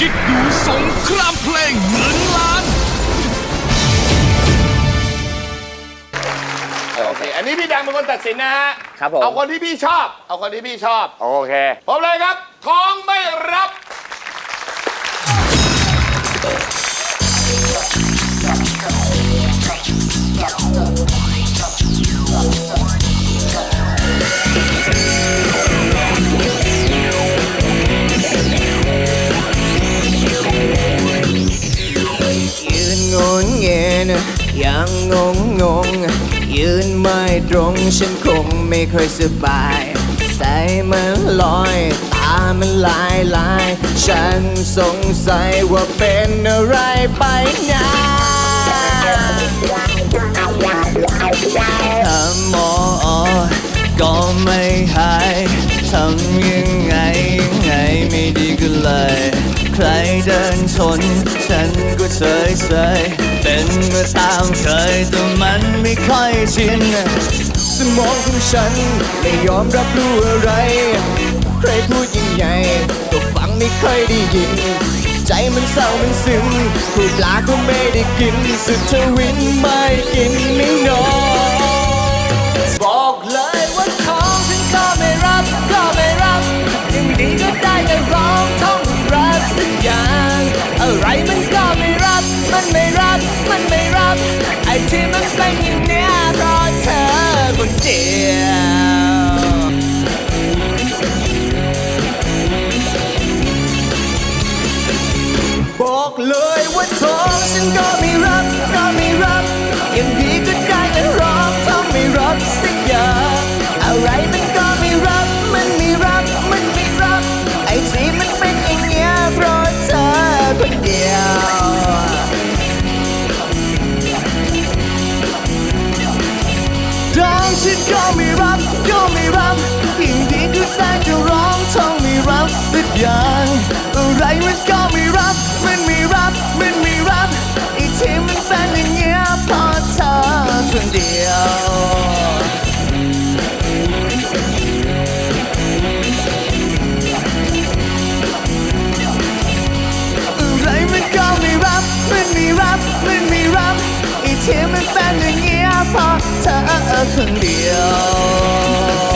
กิ๊กดูสงครามเพลงเงินล้าน โอเค อันนี้พี่ดังเป็นคนตัดสินนะฮะครับผม เอาคนที่พี่ชอบ เอาคนที่พี่ชอบ โอเคพร้อมเลยครับ ท้องไม่รับ นยังงงงง ยืนไม่ตรงฉันคงไม่ค่อยสบายใจมันลอยตามันลายลาย ฉันสงสัยว่าเป็นอะไรไปนะถ้าหมอก็ไม่หายทำยังไงยังไงไม่ดีก็เลย ใครเดินชนฉัน ก็เฉยเฉยเป็นเมื่อตามเคยแต่มันไม่ค่อยชิน สมองของฉันไม่ยอมรับรู้อะไร ใครพูดยิ่งใหญ่ก็ฟังไม่ค่อยได้ยิน ใจมันเศร้ามันซึมผูปลาก็ไม่ได้กิน สุดทวินไม่กินไม่ บอกเลยว่าท้องฉันก็ไม่รับก็ไม่รับ อย่างดีก็ได้แต่ร้องท้องไม่รับสักอย่างอะไรมันก็ไม่รับ มันไม่รับ มันไม่รับ ไอ้ที่มันเป็นอย่างเงี้ยเพราะเธอคนเดียวร้องฉันก็ไม่รับก็ไม่รับ 天门山的也怕方彩留。